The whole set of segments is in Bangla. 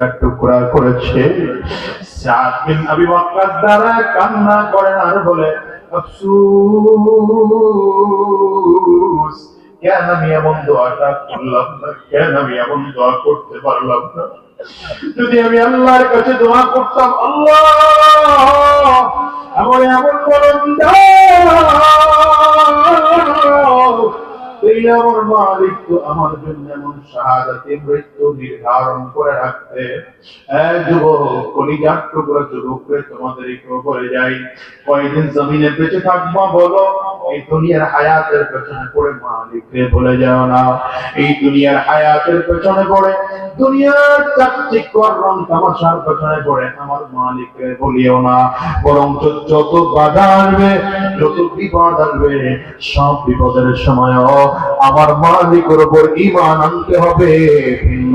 টুকরা করেছে। দ্বারা কান্না করেন আর বলে কেন আমি এমন দোয়াটা করলাম না? কেন আমি এমন দোয়া করতে পারলাম না? যদি আমি আল্লাহর কাছে দোয়া করতাম, আল্লাহ এমন এমন এই আমার মালিক তো আমার জন্য এমন শাহাদাতে মৃত্যু নির্ধারণ করে রাখতে যুবক তোমাদের যাই। জমিনে বেঁচে থাকব বলো, এই দুনিয়ার হায়াতের পেছনে পড়ে মালিককে বলে যাও না। এই দুনিয়ার হায়াতের পেছনে পড়ে, দুনিয়ার রং তামাশার পেছনে পড়ে আমার মালিককে বলিও না। বরং যত বাধা যত বিপদ সব বিপদের সময়ও আমার মালিকের উপর ইমান আনতে হবে। ভিন্ন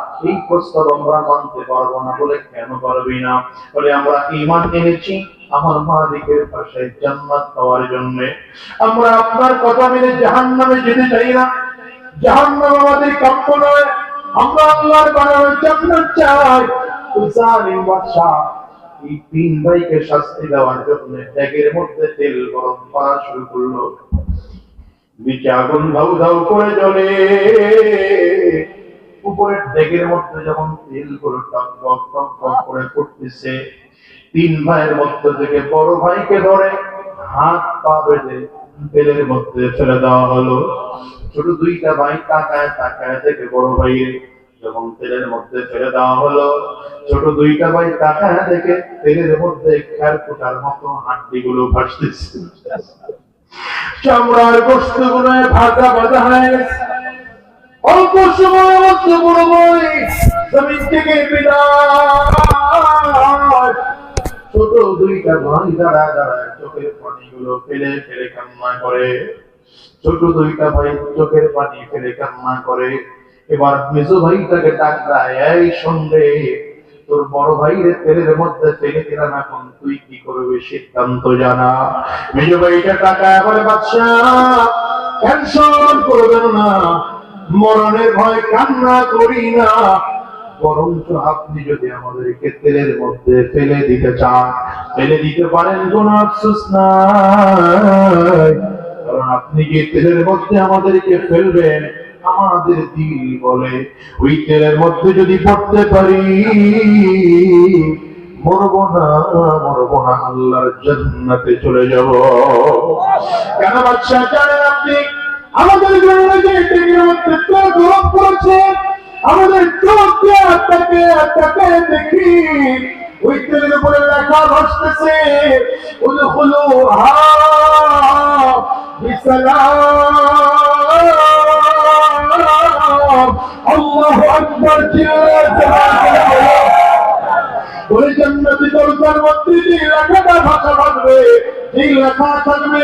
এই প্রস্তাব আমরা মানতে পারব না বলে কেন পারবি না? বলে, আমরা ইমান এনেছি আমার মালিকের পাশে জান্নাত পাওয়ার জন্য। আমরা আপনার কথা মেনে জাহান্নামে যেতে চাই না। জাহান্নাম আমাদের কাম্য নয়। আমরা আল্লাহর বানানো জান্নাত চাই। জালিম বাদশা এই তিন ভাইকে শাস্তি দেওয়ার জন্য মধ্যে তেল গরম করা শুরু করল। নিচে ধাউ ধাউ করে জ্বলে। উপরের ডেকের মধ্যে যখন তেল করে টক টক টক টক করে পড়তেছে, তিন ভাইয়ের মধ্যে থেকে বড় ভাইকে ধরে হাত পা বেঁধে তেলের মধ্যে ফেলে দেওয়া হলো। ছোট দুইটা ভাই তাকায় তাকায় থেকে বড় ভাইয়ের যখন তেলের মধ্যে ফেলে দেওয়া হলো, ছোট দুইটা ভাই তাকায় দেখে তেলের মধ্যে খেয়ার ফুটার মতো হাড্ডি গুলো ভাসতেছে। চামড়ার গোস্তগুলো ভাজা ভাজা হয়ে গেছে। অল্প সময় মধ্যে ভাই জমিন থেকে বিদায় ছোট দুইটা ভাই চোখের পানিগুলো ফেলে ফেলে কান্না করে ছোট দুইটা ভাই চোখের পানি ফেলে কান্না করে এবার মেজো ভাইটাকে ডাক দেয় এই সন্ধে তোর বড় ভাইয়ের তেলের মধ্যে ফেলে দিলাম এখন তুই কি করবি সিদ্ধান্ত জানা মেজো ভাইটা টাকা বলে বাচ্চা টেনশন করবেন না মরণের ভয় কান্না করি না। বরঞ্চ আপনি যদি আমাদেরকে তেলের মধ্যে ফেলে দিতে চান, ফেলে দিতে পারেন কোন আফসোস নাই। কারণ আপনি যে তেলের মধ্যে আমাদেরকে ফেলবেন, আমাদের দিল বলে। ওই তেলের মধ্যে যদি পড়তে পারি, মরবো না মরবো না, আল্লাহর জান্নাতে চলে যাব। কেন বাচ্চা জানেন আপনি আমাদের জন্য যে মধ্যে করেছে, আমাদের চোখ তাকে তাকে দেখি ওই তেলের উপরে লেখা ভাসতেছে উদখুলু ওই জান্নাতি লেখাটা ভাষা থাকবে, যে লেখা থাকবে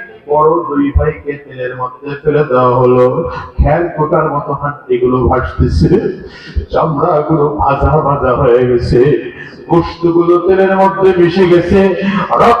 বড় দুই ভাইকে তেলের মধ্যে ফেলে দেওয়া হলো। খেল কোটার মতো হাড্ডি গুলো ভাসতেছে। চামড়া গুলো ভাজা ভাজা হয়ে গেছে। গোস্তগুলো তেলের মধ্যে মিশে গেছে। রক্ত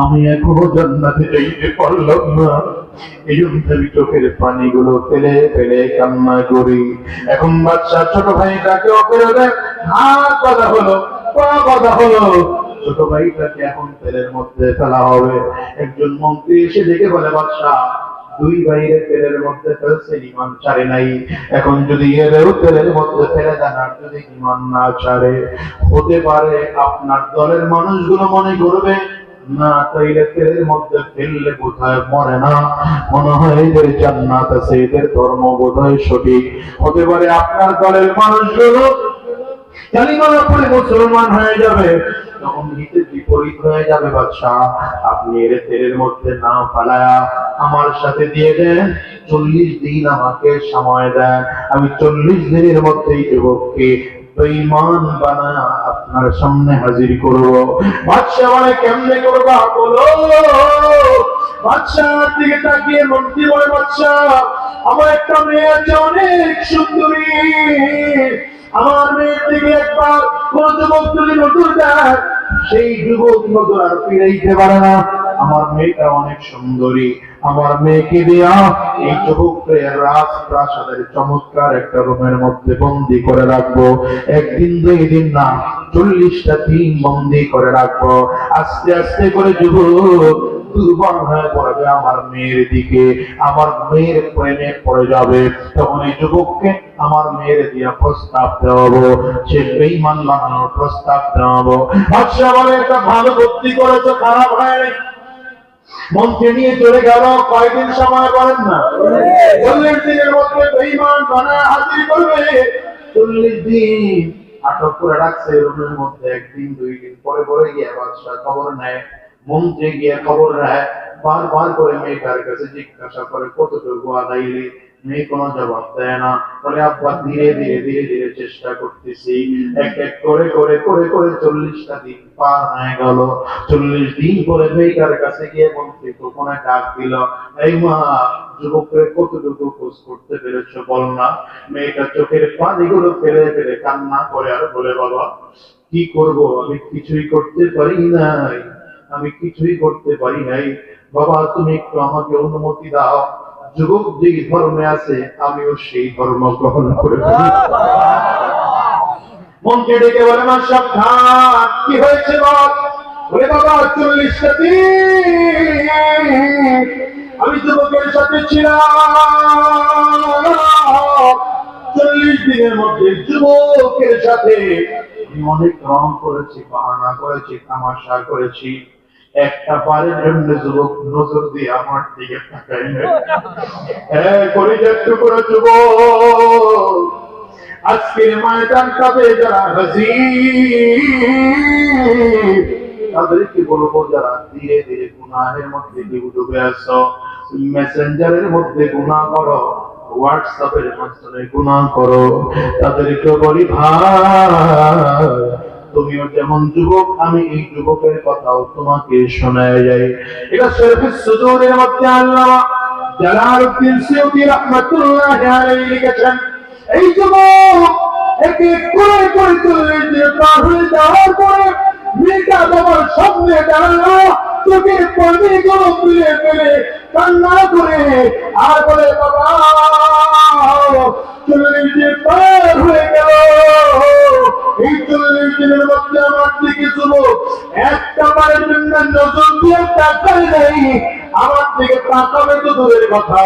আমি এখনও জান্নাত যাইতে পারলাম না। এই জন্য চোখের পানিগুলো ফেলে ফেলে কান্না করি। এখন বাচ্চা ছোট ভাইটাকে অপরে দেয় হাত বাঁধা হলো, পা বাঁধা হলো। ছোট ভাইটাকে এখন তেলের মধ্যে ফেলা হবে। একজন মন্ত্রী এসে দেখে বলে দুই ভাইয়ের তেলের মধ্যে ফেলছে ইমান ছাড়ে নাই। এখন যদি এরেও তেলের মধ্যে ফেলে দেন আর যদি ইমান না ছাড়ে, হতে পারে আপনার দলের মানুষগুলো মনে করবে না তাইলে তেলের মধ্যে ফেললে বোধহয় মরে না। মনে হয় জান্নাত আছে, এদের ধর্ম সঠিক। হতে পারে আপনার দলের মানুষগুলো আপনি না আমার সাথে দিয়ে দেন, চল্লিশ দিন আমাকে সময় দেন। আমি চল্লিশ দিনের মধ্যেই যুবককে বেঈমান আপনার সামনে হাজির করব। বাদশাহ মানে কেমনে বলো? বাদশাহ দিকে তাকিয়ে মন্ত্রী বলে, বাদশাহ, আমার একটা মেয়ে আছে অনেক সুন্দরী। আমার মেয়ের দিকে একবার কোন যুবক যদি দেয়, সেই যুবক নতুন আর ফিরাইতে পারে না। আমার মেয়েটা অনেক সুন্দরী। আমার মেয়েকে দেয়া এই যুবককে রাজ প্রাসাদের চমৎকার একটা রুমের মধ্যে বন্দি করে রাখব। একদিন দুই দিন না, চল্লিশটা দিন বন্দি করে রাখব। আস্তে আস্তে করে যুবক দুর্বল হয়ে পড়বে আমার মেয়ের দিকে। আমার মেয়ের প্রেমে পড়ে যাবে। তখন এই যুবককে আমার মেয়ের দিয়া প্রস্তাব দেওয়াবো। সে বেইমান বানানোর প্রস্তাব দেওয়াবো। বাদশাহ একটা ভালো বুদ্ধি করেছ, খারাপ হয় মন্ত্রী নিয়ে চলে গেল, কয়দিন সময় বলেন না। চল্লিশ দিনের মধ্যে বেইমান বানা হাজির করবে। চল্লিশ দিন আটক করে রাখছে রুমের মধ্যে। একদিন, দুই দিন পরে পরে গিয়ে বাদশাহ খবর নেয়, মন্ত্রে গিয়ে খবর নেয়। বারবার করে মেয়েটার কাছে জিজ্ঞাসা করে, কতটুকু আদাইলে মেয়ে কোনো জবাব দেয় না। আব্বা, ধীরে ধীরে ধীরে ধীরে চেষ্টা করতেছি। এক এক করে করে করে করে চল্লিশটা দিন পার হয়ে গেল। চল্লিশ দিন পরে মেয়েটার কাছে গিয়ে মন্ত্রী গোপনে ডাক দিল, এই মা যুবকের কতটুকু খোঁজ করতে পেরেছ বল না? মেয়েটা চোখের পানিগুলো ফেলে ফেলে কান্না করে আর বলে, বাবা, কি করব? আমি কিছুই করতে পারি নাই। আমি কিছুই করতে পারি নাই। বাবা, তুমি একটু আমাকে অনুমতি দাও। যুবক যে ধর্মে আছে, আমিও সেই ধর্ম গ্রহণ করে। মনকে ডেকে বলে, মা, সাবধান। কি হয়েছে আমি যুবকের সাথে ছিলাম। চল্লিশ দিনের মধ্যে যুবকের সাথে আমি অনেক রং করেছি, বাহানা করেছি, তামাশা করেছি। একটা পারের জন্য যুবক নজর দিয়ে আমার দিকে তাকাই হ্যাঁ করে আজকের ময়দানটাতে যারা হাজির, তাদেরকে বলব যারা ধীরে ধীরে গুনাহের মধ্যে ডুবে আসো মেসেঞ্জারের মধ্যে গুনাহ করো, হোয়াটসঅ্যাপের মাধ্যমে গুনাহ করো। তাদেরকে বলি, ভাই তুমিও যেমন যুবক, আমি এই যুবকের কথাও তোমাকে শোনায় যাই। এটা শরীফুস সুদূরের মধ্যে আল্লাহ জালালউদ্দিন সিউতি রাহমাতুল্লাহ আলাইহি লিখেছেন, এই যুবক, একে করে করে চলে যে পার হয়ে যাওয়ার পরে মেয়েটা বাবার সামনে দাঁড়াল, চোখের পানি গুলো ফিরে ফেলে কান্না করে আর বলে, বাবা চল্লিশ দিন পার হয়ে গেল। দিনের মধ্যে আমার দিকে যুবক একটা বারের জন্য নজর দিয়ে তাকাই নাই। আমার দিকে তাকাবে তো দূরের কথা।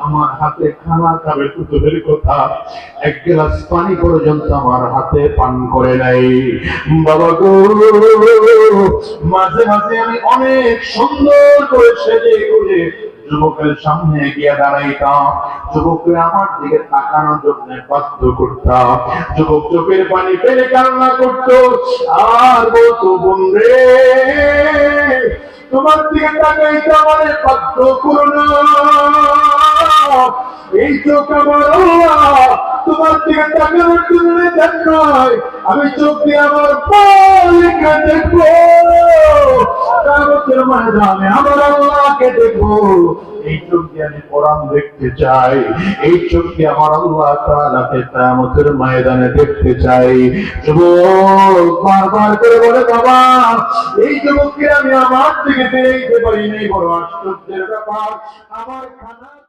আমার হাতে খানা খাবে তো দূরের কথা। এক গ্লাস পানি পর্যন্ত আমার হাতে পান করে নাই। বাবা গো, মাঝে মাঝে আমি অনেক সুন্দর করে সেজে করে যুবকের সামনে গিয়ে দাঁড়াইতাম যুবককে আমার দিকে তাকানোর জন্য বাধ্য করতাম যুবক চোখের পানি পেলে কান্না করত। আর বলতো বোন রে তোমার দিকে তাকাইতে আমার বাধ্য করো না। এই চোখ আমার নয় আমি চোখ দিয়ে আমার দেখব। ময়দানে দেখতে চাই। দেখতে যুবক, বারবার করে বলে, বাবা, এই যুবককে আমি আমার দিকে দিতে পারি বড় আশ্চর্যের ব্যাপার। আমার খানা